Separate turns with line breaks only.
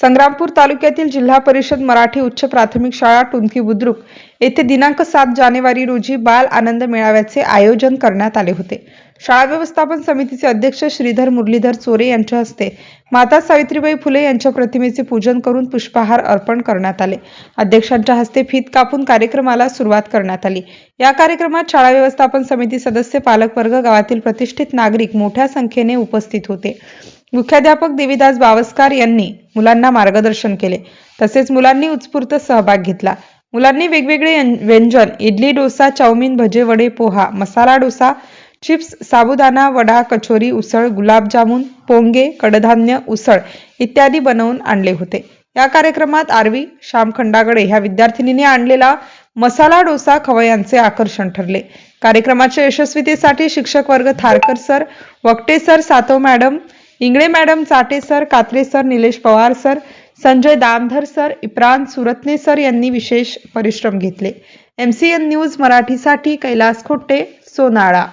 संग्रामपूर तालुक्यातील जिल्हा परिषद मराठी उच्च प्राथमिक शाळा टुंकी बुद्रुक येथे दिनांक सात जानेवारी रोजी बाल आनंद मेळाव्याचे आयोजन करण्यात आले होते. शाळा व्यवस्थापन समितीचे अध्यक्ष श्रीधर मुरलीधर चोरे यांच्या हस्ते माता सावित्रीबाई फुले यांच्या प्रतिमेचे पूजन करून पुष्पहार अर्पण करण्यात आले. अध्यक्षांच्या हस्ते फीत कापून कार्यक्रमाला सुरुवात करण्यात आली. या कार्यक्रमात शाळा व्यवस्थापन समिती सदस्य पालकवर्ग गावातील प्रतिष्ठित नागरिक मोठ्या संख्येने उपस्थित होते. मुख्याध्यापक देवीदास बावस्कार यांनी मुलांना मार्गदर्शन केले. तसेच मुलांनी उत्स्फूर्त सहभाग घेतला. मुलांनी वेगवेगळे व्यंजन इडली डोसा चाऊमिन भजे वडे पोहा मसाला डोसा चिप्स साबुदाणा वडा कचोरी उसळ गुलाबजामुन पोंगे कडधान्य उसळ इत्यादी बनवून आणले होते. या कार्यक्रमात आरवी श्याम खंडागडे ह्या विद्यार्थिनीने आणलेला मसाला डोसा खवयांचे आकर्षण ठरले. कार्यक्रमाच्या यशस्वीतेसाठी शिक्षक वर्ग Tharkar sir Wakte sir Satav madam Ingle madam Chate sir Katre sir Nilesh Pawar sir Sanjay Damdhar sir इप्रान Suratne sir यांनी विशेष परिश्रम घेतले. एम सी एन न्यूज मराठीसाठी कैलास खोट्टे सोनाळा.